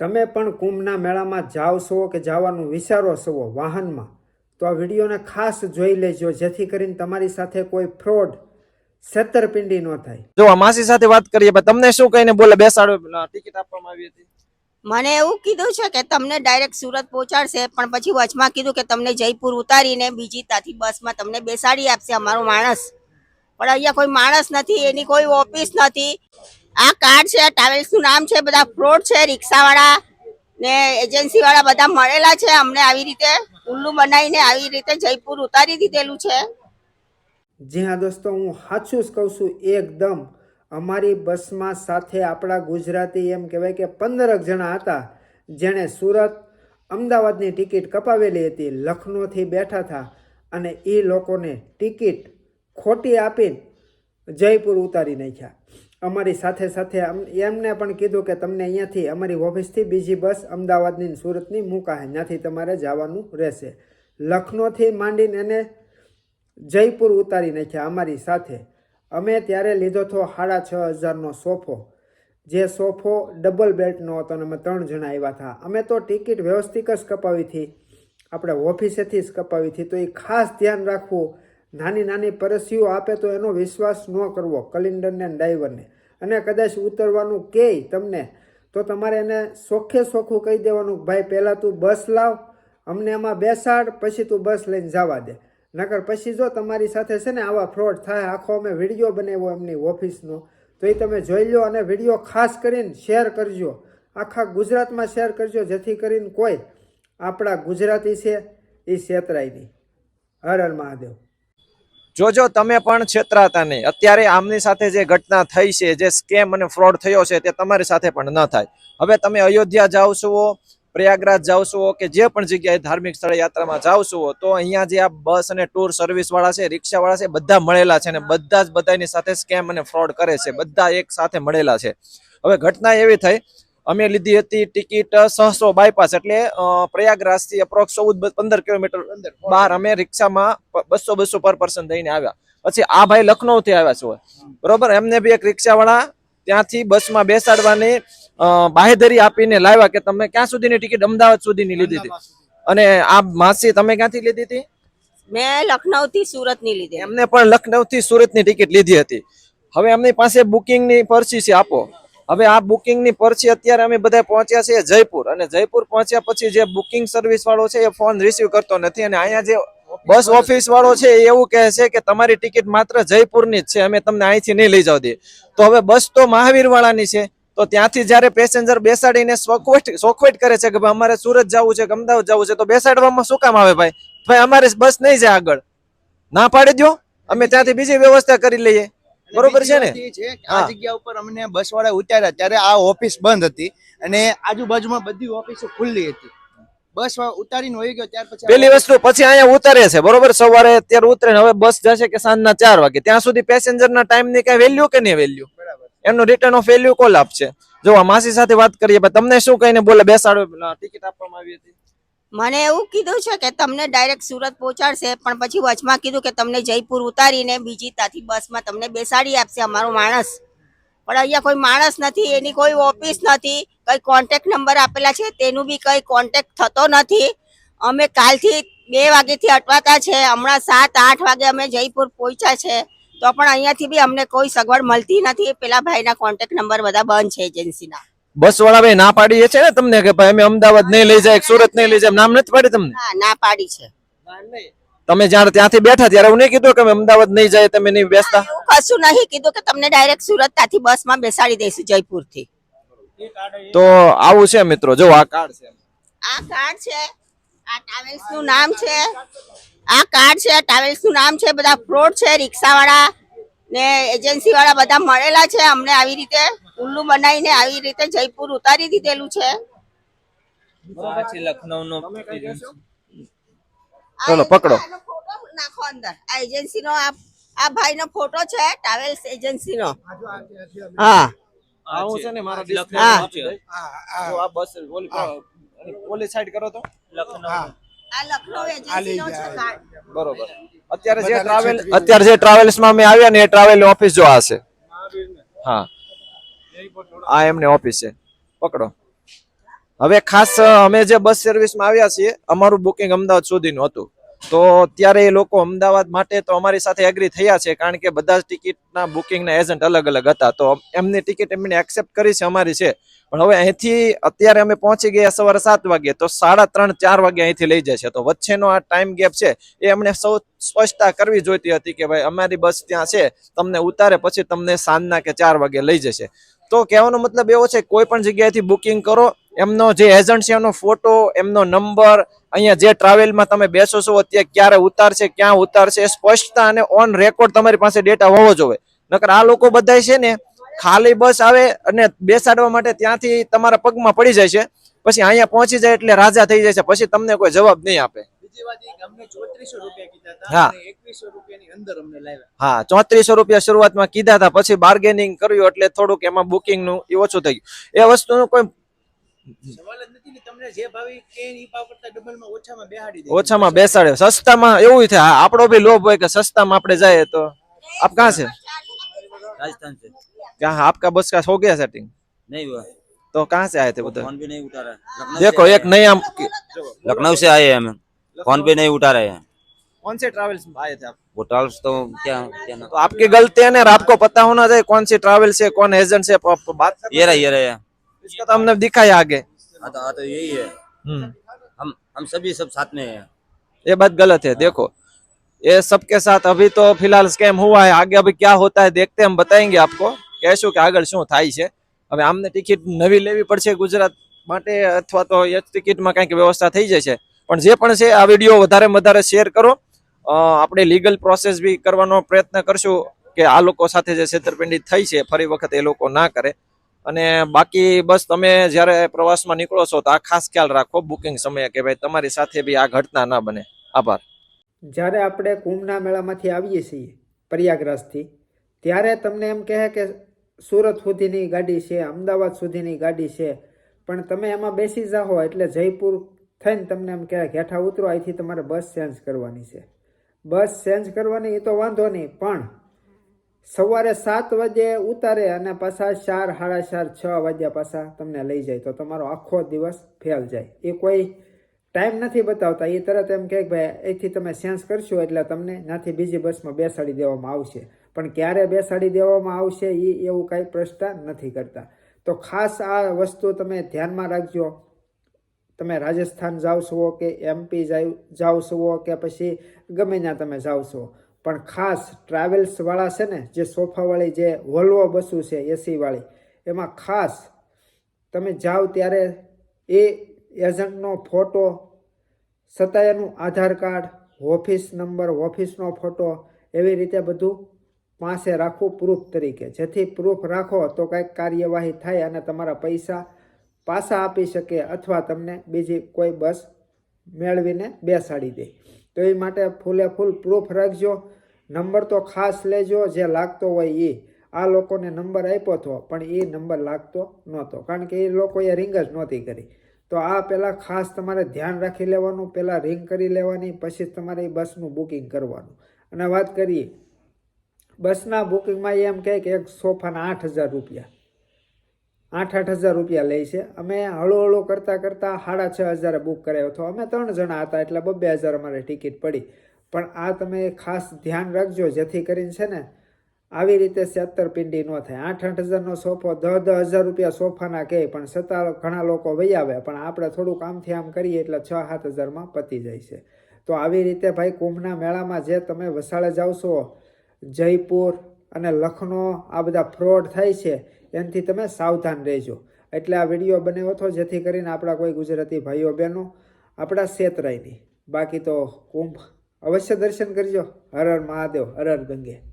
તમે પણ કુંભના મેળામાં જાઓ છો કે જવાનું વિચારો છો વાહનમાં તો આ વિડીયોને ખાસ જોઈ લેજો જેથી કરીને તમારી સાથે કોઈ ફ્રોડ છેતરપિંડી ન થાય. જો આ માસી સાથે વાત કરીએ પણ તમને શું કહીને બોલે? બેસાડો ટિકિટ આપવામાં આવી હતી. મને એવું કીધું છે કે તમને ડાયરેક્ટ સુરત પહોંચાડશે પણ પછી વચમાં કીધું કે તમને જયપુર ઉતારીને બીજી ત્યાંથી બસમાં તમને બેસાડી આપશે અમારો માણસ. પણ અહીંયા કોઈ માણસ નથી એની કોઈ ઓફિસ નથી. આ કાર્ડ છે ટ્રાવેલ્સનું નામ છે, બધા ફ્રોડ છે, રિક્ષાવાળા ને એજન્સી વાળા બધા મળેલા છે, અમને આવી રીતે ઉલ્લુ બનાવીને આવી રીતે જયપુર ઉતારી દીધેલું છે. જી હા દોસ્તો, હું સાચું જ કહું છું, એકદમ. અમારી બસમાં સાથે આપણા ગુજરાતી એમ કહેવાય કે પંદરક જણા હતા, જેણે સુરત અમદાવાદની ટિકિટ કપાવેલી હતી, લખનૌથી બેઠા હતા અને એ લોકોને ટિકિટ ખોટી આપીને જયપુર ઉતારી નાખ્યા. અમારી સાથે સાથે એમને પણ કીધું કે તમને અહીંયાથી અમારી ઓફિસથી બીજી બસ અમદાવાદની સુરતની મૂકાશે ત્યાંથી તમારે જવાનું રહેશે. લખનૌથી માંડીને એને જયપુર ઉતારી નાખ્યા અમારી સાથે. અમે ત્યારે લીધો હતો સાડા છ હજારનો સોફો, જે સોફો ડબલ બેડનો હતો અને અમે ત્રણ જણા આવ્યા હતા. અમે તો ટિકિટ વ્યવસ્થિત જ કપાવી હતી. આપણે ઓફિસેથી જ કપાવી હતી. તો એ ખાસ ધ્યાન રાખવું નાની નાની પરસીઓ આપે તો એનો વિશ્વાસ ન કરવો કલિન્ડરને ડ્રાઈવરને અને કદાચ ઉતરવાનું કહે તમને, તો તમારે એને સોખે સોખું કહી દેવાનું, ભાઈ, પહેલાં તું બસ લાવ, અમને એમાં બેસાડ, પછી તું બસ લઈને જવા દે. નકર પછી જો તમારી સાથે છે ને આવા ફ્રોડ થાય, આખો અમે વીડિયો બનાવ્યો એમની ઓફિસનો, તો એ તમે જોઈ લો અને વીડિયો ખાસ કરીને શેર કરજો. આખા ગુજરાતમાં શેર કરજો, જેથી કરીને કોઈ આપણા ગુજરાતી છે એ છેતરાય નહીં. હર હર મહાદેવ. જોજો, તમે પણ છેતરાતા અત્યારે આમની સાથે જે ઘટના થઈ છે, જે સ્કેમ અને ફ્રોડ થયો છે, તે તમારી સાથે પણ ન થાય. હવે તમે અયોધ્યા જાઓ છો, પ્રયાગરાજ જાઓ છો, કે જે પણ જગ્યાએ ધાર્મિક સ્થળે યાત્રામાં જાઓ છો, તો અહીંયા જે આ બસ અને ટૂર સર્વિસ વાળા છે રિક્ષા વાળા છે, બધા મળેલા છે અને બધા જ બધાની સાથે સ્કેમ અને ફ્રોડ કરે છે. બધા એક સાથે મળેલા છે. હવે ઘટના એવી થઈ અમે લીધી હતી ટિકિટ સહસો બાયપાસ એટલે પ્રયાગરાજથી અપ્રોક્સ ચૌદ પંદર કિલોમીટર બહાર અમે રિક્ષામાં બસો બસો પર પર્સન થઈને આવ્યા. પછી આ ભાઈ લખનૌ થી આવ્યા છો બરોબર? એમને બી એક રિક્ષાવાળા ત્યાંથી બસમાં બેસાડવાની બાહેધરી આપીને લાવ્યા કે તમે ક્યાં સુધીની ટિકિટ? અમદાવાદ સુધીની લીધી હતી. અને આ માસી તમે ક્યાંથી લીધી હતી? મેં લખનૌ થી સુરતની લીધી. એમને પણ લખનૌ થી સુરતની ટિકિટ લીધી હતી. હવે એમની પાસે બુકિંગની પર્ચી છે આપો. હવે આ બુકિંગની પર્ચી અત્યારે અમે બધા પહોંચ્યા છીએ જયપુર અને જયપુર પહોંચ્યા પછી જે બુકિંગ સર્વિસ વાળો છે એ ફોન રિસીવ કરતો નથી અને અહીંયા જે બસ ઓફિસ વાળો છે. એ એવું કહે છે કે તમારી ટિકિટ માત્ર જયપુરની જ છે અમે તમને અહીંથી નહીં લઈ જાવ દે. તો હવે બસ તો મહાવીર વાળાની છે. તો ત્યાંથી જ્યારે પેસેન્જર બેસાડીને સોખવેટ સોખવેટ કરે છે કે ભાઈ અમારે સુરત જવું છે કે અમદાવાદ જવું છે તો બેસાડવામાં શું કામ આવે ભાઈ? ભાઈ અમારે બસ નહીં જાય આગળ. ના પાડી દો અમે ત્યાંથી બીજી વ્યવસ્થા કરી લઈએ. બરોબર છે ને. આ જગ્યા ઉપર અમને બસ વાળા ઉતાર્યા ત્યારે આ ઓફિસ બંધ હતી અને આજુબાજુમાં બધી ઓફિસો ખુલ્લી હતી. બસ ઉતારીને વહી ગયો ત્યાર પછી પેલી વસ્તુ પછી અહીંયા ઉતારે છે બરોબર? સવારે અત્યારે ઉતરે હવે બસ જશે કે સાંજના ચાર વાગે. ત્યાં સુધી પેસેન્જર ના ટાઈમની કઈ વેલ્યુ કે નહીં વેલ્યુ એમનું રિટર્ન ઓફ વેલ્યુ કોલ આપશે? જો આ માસી સાથે વાત કરીએ તમને શું કહીને બોલે? બેસાડો. ટિકિટ આપવામાં આવી હતી. મને એવું કીધું છે કે તમને ડાયરેક્ટ સુરત પહોંચાડશે, પણ પછી વચમાં કીધું કે તમને જયપુર ઉતારીને બીજી ત્યાંથી બસમાં તમને બેસાડી આપશે અમારો માણસ. પણ અહીંયા કોઈ માણસ નથી, એની કોઈ ઓફિસ નથી, કઈ કોન્ટેક્ટ નંબર આપેલા છે, તેનું બી કઈ કોન્ટેક્ટ થતો નથી. અમે કાલથી બે વાગેથી અટવાતા છે, હમણાં સાત, આઠ વાગે અમે જયપુર પહોંચ્યા છે, તો પણ અહીંયાથી બી અમને કોઈ સગવડ મળતી નથી. પેલા ભાઈના કોન્ટેક્ટ નંબર બધા બંધ છે એજન્સીના. બસ વાળા ભાઈ ના પાડી છે ને તમને કે ભાઈ અમે અમદાવાદ નહીં લઈ જાય સુરત નહીં લઈ જાય નામ નથી પાડી તમને? ના ના પાડી છે. તમે જ્યારે ત્યાંથી બેઠા ત્યારે હું નહીં કીધું કે અમદાવાદ નહીં જાય તમે નહીં બેસતા? કશું નહીં કીધું કે તમને ડાયરેક્ટ સુરત ત્યાંથી બસમાં બેસાડી દઈશું જયપુરથી તો આવું છે મિત્રો જો આ કાર્ડ છે. આ કાર્ડ છે આ ટ્રાવેલ્સનું નામ છે આ કાર્ડ છે ટ્રાવેલ્સનું નામ છે બધા ફ્રોડ છે રિક્ષા વાળા ને એજન્સી વાળા બધા મળેલા છે અમને આવી રીતે. ઉલ્લુ બનાવીને આવી રીતે જયપુર ઉતારી દીધેલું છે. પછી લખનઉ નો ચલો, આ પકડો. ફોટો નાખો અંદર. આ એજન્સી નો આ ભાઈ નો ફોટો છે ટ્રાવેલ્સ એજન્સી નો હા આવું છે. ને મારા આ બસ ઓલી ઓલી સાઈડ કરો. તો? લખનઉ આ લખનઉ એજન્સી નો છે બરોબર. અત્યારે જે ટ્રાવેલ અત્યારે જે ટ્રાવેલ્સમાં અમે આવ્યા ને એ ટ્રાવેલ ઓફિસ જો આ છે. હા. આ એમની ઓફિસ છે. પકડો. હવે ખાસ અમે જે બસ સર્વિસમાં આવ્યા છીએ, અમારું બુકિંગ અમદાવાદ સુધીનું હતું. તો ત્યારે એ લોકો અમદાવાદ માટે તો અમારી સાથે એગ્રી થયા છે, કારણ કે બધા જ ટિકિટના બુકિંગના એજન્ટ અલગ અલગ હતા. તો એમની ટિકિટ એમને એક્સેપ્ટ કરી છે, અમારી છે. પણ હવે અહીંથી અત્યારે અમે પહોંચી ગયા સવારે સાત વાગે તો સાડા ત્રણ, ચાર વાગે અહીંથી લઈ જાય છે. તો વચ્ચેનો આ ટાઈમ ગેપ છે, એ અમને સૌ સ્પષ્ટતા કરવી જોઈતી હતી કે ભાઈ અમારી બસ ત્યાં છે, તમને ઉતારે, પછી તમને સાંજના કે ચાર વાગે લઈ જશે. તો કહેવાનો મતલબ એવો છે, કોઈ પણ જગ્યાએથી બુકિંગ કરો. એમનો જે એજન્ટ છે એનો ફોટો એમનો નંબર અહીંયા જે ટ્રાવેલમાં તમે બેસો છો, અત્યારે ક્યારે ઉતારશે, ક્યાં ઉતારશે સ્પષ્ટતા અને ઓન રેકોર્ડ તમારી પાસે ડેટા હોવો જોઈએ. નકર આ લોકો બધા છે ને, ખાલી બસ આવે અને બેસાડવા માટે ત્યાંથી તમારા પગમાં પડી જાય છે. પછી અહીંયા પહોંચી જાય એટલે રાજા થઈ જાય છે. પછી તમને કોઈ જવાબ નહીં આપે. હા. ચોત્રીસો રૂપિયા શરૂઆતમાં કીધા પછી બાર્ગેનિંગ કર્યું એટલે થોડુંક એમાં બુકિંગનું ઓછું થઈ એ વસ્તુનું ઓછામાં બેસાડે. સસ્તામાં એવું થાય. આપણો ભી લોભ હોય કે સસ્તામાં આપણે જાય તો આપ ક્યાં છે? राजस्थान से क्या आपका बस का हो गया सेटिंग नहीं हुआ तो कहाँ से आए थे बताओ फोन भी नहीं फोन भी नहीं उठा रहे हैं कौन से ट्रैवल्स में आए थे आप वो ट्रावल्स तो क्या क्या नाम तो आपकी गलती है ना और आपको पता होना चाहिए कौन सी ट्रैवल से कौन एजेंट से आप- आप बात कर ये रहा ये रहा इसका तो हमने दिखाया आगे हाँ तो हाँ तो यही है हम्म हम हम सभी सब साथ में हैं ये बात गलत है देखो ये सबके साथ अभी तो फिलहाल स्कैम हुआ है आगे अभी क्या होता है देखते हैं, हम बताएंगे आपको કહેશું કે આગળ શું થાય છે હવે આમને ટિકિટ નવી લેવી પડશે ગુજરાત માટે અથવા તો એ ટિકિટમાં કંઈક વ્યવસ્થા થઈ જશે પણ જે પણ છે, આ વીડિયો વધારે વધારે શેર કરો. આપણે લીગલ પ્રોસેસ બી કરવાનો પ્રયત્ન કરશું કે આ લોકો સાથે જે છેતરપિંડી થઈ છે, ફરી વખત એ લોકો ના કરે. અને બાકી બસ તમે જ્યારે પ્રવાસમાં નીકળો છો, તો આ ખાસ ખ્યાલ રાખો બુકિંગ સમયે કે ભાઈ તમારી સાથે બી આ ઘટના ના બને. આભાર. જ્યારે આપણે કુંભના મેળામાંથી આવીએ છીએ પ્રયાગરાજથી, ત્યારે તમને એમ કહે કે સુરત સુધીની ગાડી છે, અમદાવાદ સુધીની ગાડી છે, પણ તમે એમાં બેસી જાઓ એટલે જયપુર થઈને તમને એમ કહે કે હેઠા ઉતરો, અહીંથી તમારે બસ ચેન્જ કરવાની છે. બસ ચેન્જ કરવાની એ તો વાંધો નહીં, પણ સવારે સાત વાગે ઉતારે અને પાછા ચાર, સાડા ચાર, છ વાગ્યા પાછા તમને લઈ જાય. તો તમારો આખો દિવસ ફેલ જાય. એ કોઈ ટાઈમ નથી બતાવતા. એ તરત એમ કહે કે ભાઈ, અહીંથી તમે સેન્સ કરશો એટલે તમને નાથી બીજી બસમાં બેસાડી દેવામાં આવશે. પણ ક્યારે બેસાડી દેવામાં આવશે એ એવું કાંઈ પ્રશ્ન નથી કરતા. તો ખાસ આ વસ્તુ તમે ધ્યાનમાં રાખજો. તમે રાજસ્થાન જાઓ છો કે એમપી જાઓ છો કે પછી ગમે ત્યાં તમે જાઓ છો. પણ ખાસ ટ્રાવેલ્સવાળા છે ને, જે સોફાવાળી જે વોલ્વો બસો છે એસીવાળી એમાં ખાસ તમે જાઓ ત્યારે એ એજન્ટનો ફોટો છતાં એનું આધાર કાર્ડ ઓફિસ નંબર ઓફિસનો ફોટો એવી રીતે બધું પાસે રાખવું પ્રૂફ તરીકે. જેથી પ્રૂફ રાખો તો કાંઈક કાર્યવાહી થાય અને તમારા પૈસા પાછા આપી શકે અથવા તમને બીજી કોઈ બસ મેળવીને બેસાડી દે. તો એ માટે ફૂલે ફૂલ પ્રૂફ રાખજો. નંબર તો ખાસ લેજો, જે લાગતો હોય એ આ લોકોને નંબર આપ્યો હતો પણ એ નંબર લાગતો નહોતો, કારણ કે એ લોકોએ રિંગ જ નહોતી કરી. તો આ પહેલાં ખાસ તમારે ધ્યાન રાખી લેવાનું પહેલાં રિંગ કરી લેવાની, પછી તમારે એ બસનું બુકિંગ કરવાનું. અને વાત કરીએ, બસના બુકિંગમાં એમ કહે કે એક સોફાના આઠ હજાર રૂપિયા. આઠ આઠ હજાર રૂપિયા લે છે. અમે હળુ હળુ કરતાં કરતાં સાડા છ હજારે બુક કરાવ્યો હતો અમે ત્રણ જણા હતા, એટલે બબ્બે હજાર અમારે ટિકિટ પડી. પણ આ તમે ખાસ ધ્યાન રાખજો, જેથી કરીને છે ને, આવી રીતે છેતરપિંડી ન થાય. આઠ આઠ હજારનો સોફો દહ દહ હજાર રૂપિયા સોફાના કહે, પણ છતાં ઘણા લોકો વહી આવે. પણ આપણે થોડુંક આમથી આમ કરીએ એટલે છ સાત હજારમાં પતી જાય છે. તો આવી રીતે ભાઈ કુંભના મેળામાં જે તમે વસાળે જાઓ છો જયપુર અને લખનૌ, આ બધા ફ્રોડ થાય છે. એનાથી તમે સાવધાન રહેજો. એટલે આ વીડિયો બનાવ્યો હતો જેથી કરીને આપણા કોઈ ગુજરાતી ભાઈઓ બહેનો આપણા સેતરાયની બાકી તો કુંભ અવશ્ય દર્શન કરજો. હર હર મહાદેવ, હર હર ગંગે.